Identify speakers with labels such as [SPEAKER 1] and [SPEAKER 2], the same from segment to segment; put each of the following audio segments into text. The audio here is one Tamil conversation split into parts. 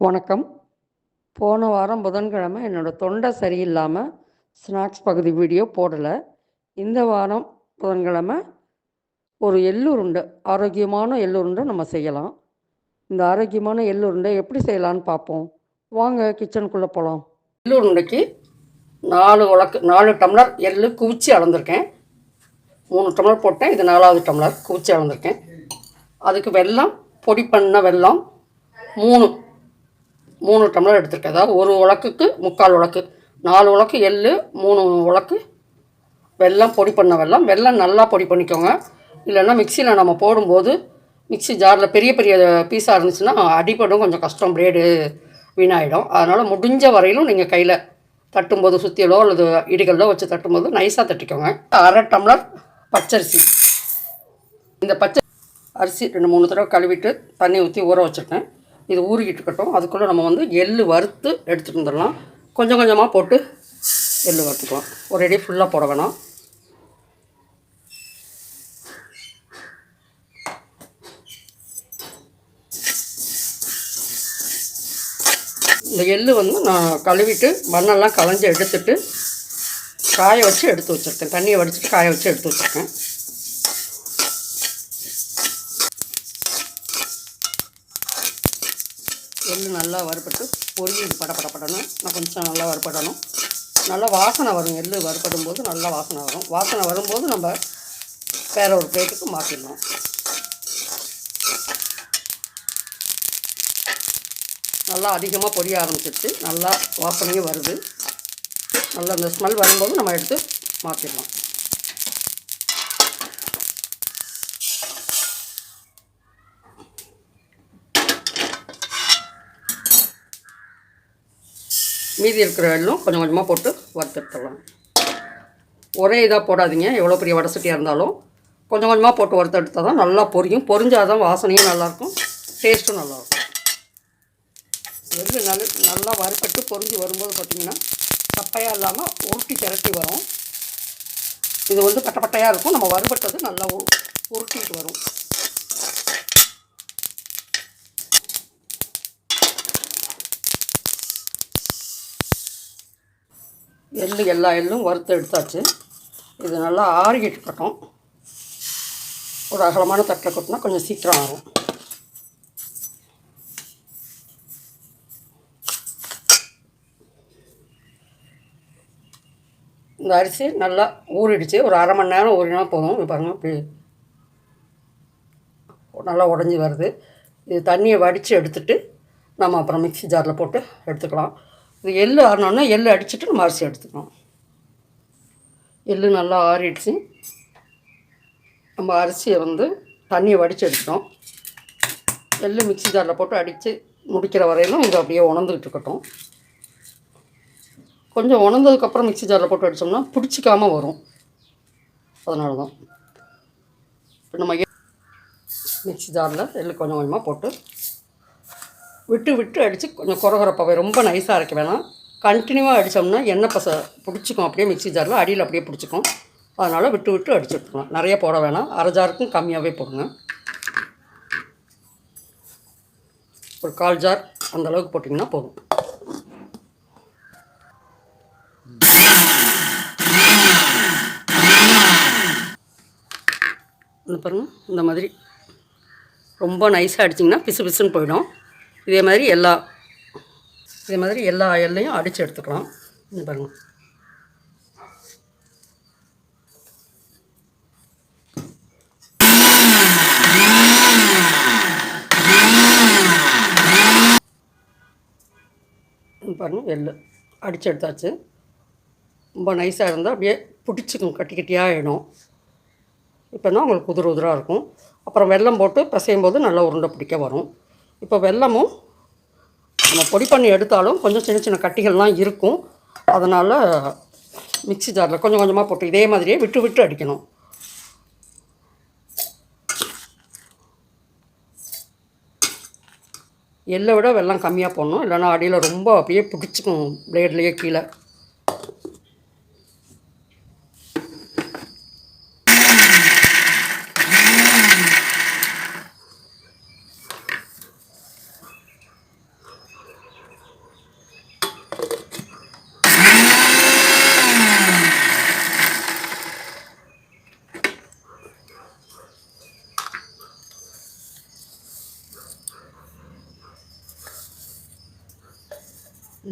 [SPEAKER 1] வணக்கம். போன வாரம் புதன்கிழமை என்னோடய தொண்டை சரியில்லாமல் ஸ்நாக்ஸ் பகுதி வீடியோ போடலை. இந்த வாரம் புதன்கிழமை ஒரு எள்ளுருண்டை ஆரோக்கியமான எள்ளுருண்டை நம்ம செய்யலாம். இந்த ஆரோக்கியமான எள்ளுருண்டை எப்படி செய்யலான்னு பார்ப்போம். வாங்க கிச்சனுக்குள்ளே போகலாம் எள்ளுருண்டைக்கு நாலு உலக்கு நாலு டம்ளர் எள்ளு குவிச்சு அளந்திருக்கேன். மூணு டம்ளர் போட்டேன் இது நாலாவது டம்ளர் குவிச்சு அளந்திருக்கேன். அதுக்கு வெல்லம் பொடி பண்ண வெல்லம் மூணு மூணு டம்ளர் எடுத்துருக்கேன். அதாவது ஒரு உலக்குக்கு முக்கால் உலக்கு நாலு உலக்கு எள்ளு மூணு உலக்கு வெல்லம் பொடி பண்ண வெள்ளம் வெள்ளம் நல்லா பொடி பண்ணிக்கோங்க. இல்லைன்னா மிக்சியில் நம்ம போடும்போது மிக்ஸி ஜாரில் பெரிய பெரிய பீஸாக இருந்துச்சுன்னா அடிப்படும் கொஞ்சம் கஷ்டம் பிளேடு வீணாயிடும். அதனால் முடிஞ்ச வரையிலும் நீங்கள் கையில் தட்டும்போது சுற்றியலோ அல்லது இடிகளோ வச்சு தட்டும்போது நைஸாக தட்டிக்கோங்க. அரை டம்ளர் பச்சரிசி. இந்த பச்சை அரிசி ரெண்டு மூணு தடவை கழுவிட்டு தண்ணி ஊற்றி ஊற வச்சுருக்கேன். இது ஊறிக்கிட்டு இருக்கட்டும். அதுக்குள்ளே நம்ம வந்து எள் வறுத்து எடுத்துகிட்டு வந்துடலாம். கொஞ்சம் கொஞ்சமாக போட்டு எள்ளு வறுத்துக்கலாம். ஒரேடி ஃபுல்லாக போட வேணாம். இந்த எள் வந்து நான் கழுவிட்டு மண்ணெல்லாம் களைஞ்சி எடுத்துட்டு காய வச்சு எடுத்து வச்சுருக்கேன். தண்ணியை வடிச்சிட்டு காய வச்சு எடுத்து வச்சுருக்கேன் எள்ளு நல்லா வறுபட்டு பொரியுது படப்படப்படணும் படணும் நான் கொஞ்சம் நல்லா வறுபடணும். நல்லா வாசனை வரும் எள்ளு வறுபடும் போது நல்லா வாசனை வரும். வாசனை வரும்போது நம்ம வேற ஒரு பிளேட்டுக்கு மாற்றிடணும் நல்லா அதிகமாக பொரிய ஆரம்பிச்சிருச்சு. நல்லா வாசனையும் வருது. நல்லா அந்த ஸ்மெல் வரும்போது நம்ம எடுத்து மாற்றிடலாம் மீதி இருக்கிற எல்லாம் கொஞ்சம் கொஞ்சமாக போட்டு வறுத்தெடுத்துடலாம் ஒரே இதாக போடாதீங்க எவ்வளோ பெரிய வடை சட்டியாக இருந்தாலும். கொஞ்சம் கொஞ்சமாக போட்டு வறுத்தெடுத்தால் தான் நல்லா பொரியும். பொரிஞ்சால் தான் வாசனையும் நல்லாயிருக்கும். டேஸ்ட்டும் நல்லாயிருக்கும். எள்ளு நல்ல நல்லா வறுப்பட்டு பொரிஞ்சு வரும்போது பார்த்திங்கன்னா சப்பையாக இல்லாமல் உருட்டி திரட்டி வரும். இது வந்து பட்டப்பட்டையாக இருக்கும். நம்ம வறுபட்டது நல்லா உருட்டிட்டு வரும். எள்ளு எல்லா எள்ளும் வறுத்து எடுத்தாச்சு. இது நல்லா ஆறிக்கிட்டு இருக்கட்டும். ஒரு அகலமான தட்டில் கொட்டினா கொஞ்சம் சீக்கிரம் ஆகும் இந்த அரிசி நல்லா ஊறிடுச்சு. ஒரு அரை மணி நேரம் ஊறினா போதும். இது பாருங்கள் இப்படி நல்லா உடஞ்சி வருது. இது தண்ணியை வடித்து எடுத்துட்டு நம்ம அப்புறம் மிக்ஸி ஜாரில் போட்டு எடுத்துக்கலாம். இது எள்ளு ஆறினோன்னா எள்ளு அடிச்சுட்டு நம்ம அரிசி எடுத்துக்கலாம் எள்ளு நல்லா ஆறிடுச்சு. நம்ம அரிசியை வந்து தண்ணியை வடித்து எடுக்கணும் எள்ளு மிக்ஸி ஜாரில் போட்டு அடித்து முடிக்கிற வரையிலும் இது அப்படியே உணர்ந்துக்கிட்டு இருக்கட்டும். கொஞ்சம் உணர்ந்ததுக்கப்புறம் மிக்ஸி ஜாரில் போட்டு அடித்தோம்னா பிடிச்சிக்காமல் வரும். அதனால தான் இப்போ நம்ம மிக்சி மிக்ஸி ஜாரில் எள்ளு கொஞ்சம் கொஞ்சமாக போட்டு விட்டு விட்டு அடித்து கொஞ்சம் குறகுறப்பாவே. ரொம்ப நைஸாக அரைக்க வேணாம். கண்டினியூவாக அடித்தோம்னா எண்ணெய் பச பிடிச்சிக்கும். அப்படியே மிக்ஸி ஜாரில் அடியில் அப்படியே பிடிச்சிக்கும். அதனால் விட்டு விட்டு அடிச்சு எடுத்துக்கலாம். நிறைய போட வேணாம். அரை ஜாருக்கும் கம்மியாகவே போடுங்க. ஒரு கால் ஜார் அந்த அளவுக்கு போட்டிங்கன்னா போதும். இந்த பாருங்க இந்த மாதிரி ரொம்ப நைஸாக அடிச்சிங்கன்னா பிசு பிசுன்னு போயிடும். இதே மாதிரி எல்லா இதே மாதிரி எல்லா எல்லையும் அடித்து எடுத்துக்கலாம். பாருங்கள் பாருங்கள் இந்த எள்ளு அடித்து எடுத்தாச்சு. ரொம்ப நைஸாக இருந்தால் அப்படியே பிடிச்சிக்கும் கட்டி கட்டியாக ஆகிடும் தான் உங்களுக்கு உதிர உதிராக இருக்கும். அப்புறம் வெல்லம் போட்டு பிசையும் போது நல்லா உருண்டை பிடிக்க வரும். இப்போ வெல்லமும் நம்ம பொடி பண்ணி எடுத்தாலும் கொஞ்சம் சின்ன சின்ன கட்டிகள்லாம் இருக்கும். அதனால் மிக்சி ஜாரில் கொஞ்சம் கொஞ்சமாக போட்டு இதே மாதிரியே விட்டு விட்டு அடிக்கணும். எள்ளை விட வெல்லம் கம்மியாக போடணும். இல்லைன்னா அடியில் ரொம்ப அப்படியே பிடிச்சிக்கும் பிளேட்லேயே கீழே.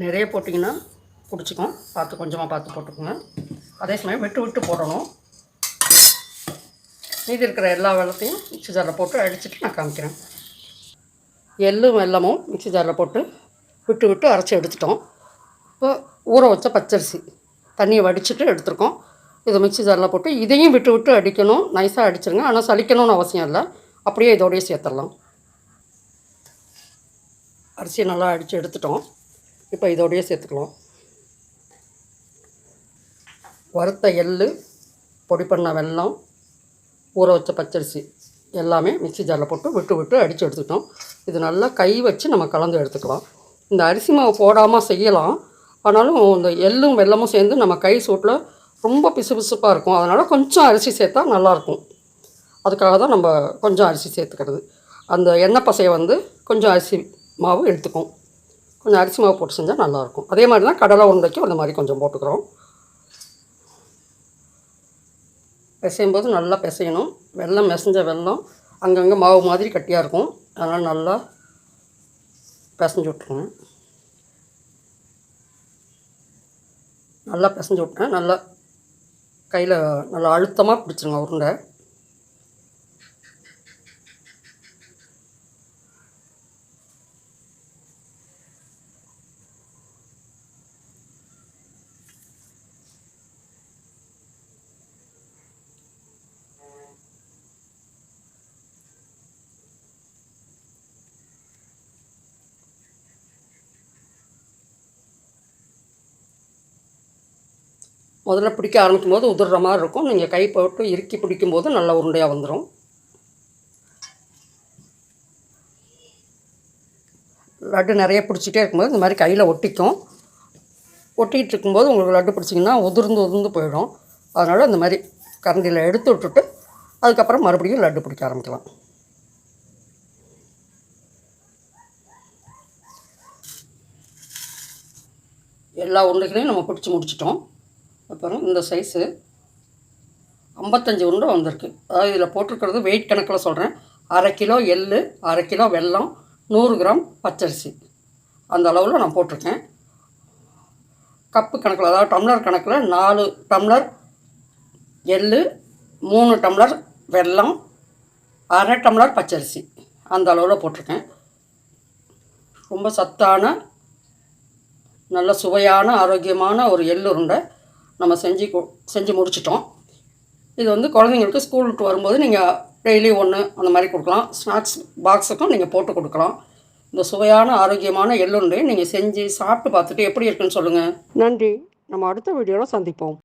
[SPEAKER 1] நிறைய போட்டிங்கன்னா பிடிச்சிக்கும் பார்த்து கொஞ்சமாக பார்த்து போட்டுக்கோங்க. அதே சமயம் விட்டு விட்டு போடணும். மீதி இருக்கிற எல்லா வெள்ளத்தையும் மிக்ஸி ஜாரில் போட்டு அடிச்சுட்டு நான் காமிக்கிறேன். எள்ளும் வெள்ளமும் மிக்ஸி ஜாரில் போட்டு விட்டு விட்டு அரைச்சி எடுத்துட்டோம். இப்போ ஊற வச்ச பச்சரிசி தண்ணியை வடிச்சிட்டு எடுத்துருக்கோம். இதை மிக்ஸி ஜாரில் போட்டு இதையும் விட்டு விட்டு அடிக்கணும். நைஸாக அடிச்சிருங்க. ஆனால் சலிக்கணும்னு அவசியம் இல்லை. அப்படியே இதோடய சேர்த்துடலாம். அரிசியை நல்லா அடித்து எடுத்துட்டோம். இப்போ இதோடையே சேர்த்துக்கலாம். வறுத்த எள்ளு பொடி பண்ண வெல்லம் ஊற வச்ச பச்சரிசி எல்லாமே மிக்ஸி ஜாரில் போட்டு விட்டு விட்டு அடித்து எடுத்துக்கிட்டோம். இது நல்லா கை வச்சு நம்ம கலந்து எடுத்துக்கலாம். இந்த அரிசி மாவு போடாமல் செய்யலாம். ஆனாலும் இந்த எள்ளும் வெல்லமும் சேர்ந்து நம்ம கை சூட்டில் ரொம்ப பிசு பிசுப்பாக இருக்கும். அதனால் கொஞ்சம் அரிசி சேர்த்தா நல்லாயிருக்கும் அதுக்காக தான் நம்ம கொஞ்சம் அரிசி சேர்த்துக்கிறது. அந்த எண்ணெய் பசையை வந்து கொஞ்சம் அரிசி மாவு எடுத்துக்கும். கொஞ்சம் அரிசி மாவு போட்டு செஞ்சால் நல்லாயிருக்கும். அதே மாதிரி தான் கடலை உருண்டைக்கும் அந்த மாதிரி கொஞ்சம் போட்டுக்கிறோம். பிசையும் போது நல்லா பிசையணும். வெல்லம் மெசஞ்ச வெல்லம் அங்கங்கே மாவு மாதிரி கட்டியாக இருக்கும். அதனால் நல்லா பிசைஞ்சு விட்ருங்க நல்லா பிசைஞ்சு விட்டேன் நல்லா கையில் நல்லா அழுத்தமாக பிடிச்சிருங்க உருண்டை. முதல்ல பிடிக்க ஆரம்பிக்கும் போது உதிர்ற மாதிரி இருக்கும். நீங்கள் கை போட்டு இறுக்கி பிடிக்கும் போது நல்ல உருண்டையாக வந்துடும் லட்டு நிறைய பிடிச்சிட்டே இருக்கும்போது இந்த மாதிரி கையில் ஒட்டிக்கும். ஒட்டிகிட்டு இருக்கும்போது உங்களுக்கு லட்டு பிடிச்சிங்கன்னா உதிர்ந்து உதிர்ந்து போயிடும். அதனால் இந்த மாதிரி கரண்டியில் எடுத்து விட்டுட்டு அதுக்கப்புறம் மறுபடியும் லட்டு பிடிக்க ஆரம்பிக்கலாம். எல்லா உருண்டைகளையும் நம்ம பிடிச்சி முடிச்சிட்டோம். அப்புறம் இந்த சைஸு ஐம்பத்தஞ்சு உருண்டை வந்திருக்கு. அதாவது இதில் போட்டிருக்கிறது வெயிட் கணக்கில் சொல்கிறேன் அரை கிலோ எள் அரை கிலோ வெல்லம் நூறு கிராம் பச்சரிசி. அந்த அளவில் நான் போட்டிருக்கேன். கப்பு கணக்கில் அதாவது டம்ளர் கணக்கில் நாலு டம்ளர் எள் மூணு டம்ளர் வெல்லம் அரை டம்ளர் பச்சரிசி. அந்த அளவில் போட்டிருக்கேன். ரொம்ப சத்தான நல்ல சுவையான ஆரோக்கியமான ஒரு எள்ளுருண்டை நம்ம செஞ்சு செஞ்சு முடிச்சிட்டோம். இது வந்து குழந்தைங்களுக்கு ஸ்கூல் விட்டு வரும்போது நீங்கள் டெய்லி ஒன்று அந்த மாதிரி கொடுக்கலாம். ஸ்நாக்ஸ் பாக்ஸுக்கும் நீங்கள் போட்டு கொடுக்கலாம். இந்த சுவையான ஆரோக்கியமான எள்ளுண்டையும் நீங்கள் செஞ்சு சாப்பிட்டு பார்த்துட்டு எப்படி இருக்குன்னு சொல்லுங்கள் நன்றி. நம்ம அடுத்த வீடியோவில் சந்திப்போம்.